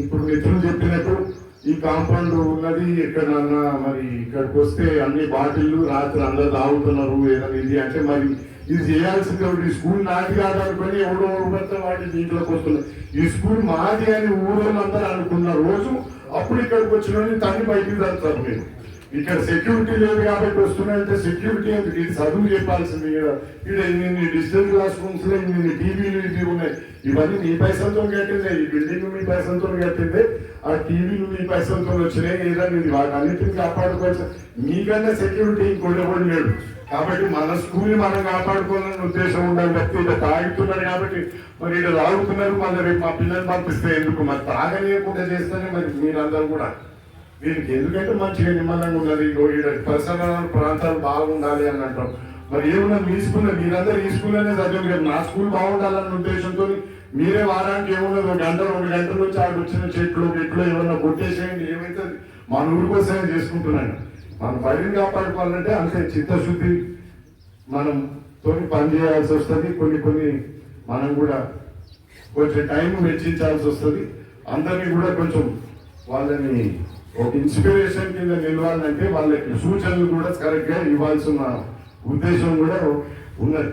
ఇప్పుడు మిత్రులు చెప్పినట్టు ఈ కాంపౌండ్ ఉన్నది ఎక్కడన్నా మరి ఇక్కడికి వస్తే అన్ని బాటిల్లు రాత్రి అందరు తాగుతున్నారు ఏదైనా ఇది అంటే మరి ఇది చేయాల్సింది ఒకటి ఈ స్కూల్ నాది కాదు అనుకుని ఎవడో పడితే వాటి దీంట్లోకి వస్తున్నారు. ఈ స్కూల్ మాది అని ఊరోళ్ళందరూ అనుకున్న రోజు అప్పుడు ఇక్కడికి వచ్చిన వాళ్ళని తన్ని బయటికి తగ్గుతారు మీరు. ఇక్కడ సెక్యూరిటీ లేదు కాబట్టి వస్తున్నాయంటే సెక్యూరిటీ ఎందుకు? ఇది చదువు చెప్పాల్సింది ఇక్కడ ఇక్కడ ఇన్ని డిజిటల్ క్లాస్ రూమ్స్లో ఇన్ని టీవీలు ఇవి ఉన్నాయి? ఇవన్నీ మీ పైసలతో కట్టిందే. ఈ బిల్డింగ్ మీ పైసలతో కట్టిందే. ఆ టీవీలు మీ పైసలతో వచ్చినాయి. ఏదైనా ఇది వాటి అన్నిటిని కాపాడుకోవచ్చు మీకన్నా సెక్యూరిటీ ఇంకోటి కూడా లేడు. కాబట్టి మన స్కూల్ మనం కాపాడుకోవాలని ఉద్దేశం ఉండాలి. వ్యక్తి ఇలా తాగుతున్నారు కాబట్టి మరి ఇక్కడ తాగుతున్నారు. మళ్ళీ రేపు మా పిల్లల్ని పంపిస్తే ఎందుకు? మరి తాగలేకుండా చేస్తేనే మరి మీరందరూ కూడా. వీరికి ఎందుకంటే మంచిగా నిమ్మలంగా ఉన్నది ఇగో ఈడ పరిసర ప్రాంతాలు బాగుండాలి అని అంటాం. మరి ఏమన్నా మీ స్కూల్లో? మీరందరూ ఈ స్కూల్లోనే చదివారు. కదా నా స్కూల్ బాగుండాలన్న ఉద్దేశంతో మీరే వారానికి ఏమున్నది? ఒక గంట రెండు గంటల నుంచి ఆడు వచ్చిన చెట్లు చెట్లు ఏమన్నా కొట్టేసేయండి ఏమైతే మన ఊరి కోసమే చేసుకుంటున్నాను మన పైరుని కాపాడుకోవాలంటే అంతే చిత్తశుద్ధి మనం తోటి పని చేయాల్సి వస్తుంది. కొన్ని కొన్ని మనం కూడా కొంచెం టైం వెచ్చించాల్సి వస్తుంది. అందరినీ కూడా కొంచెం వాళ్ళని ఒక ఇన్స్పిరేషన్ కింద నిలవాలంటే వాళ్ళకి సూచనలు కూడా కరెక్ట్గా ఇవ్వాల్సిన ఉద్దేశం కూడా ఉన్నది.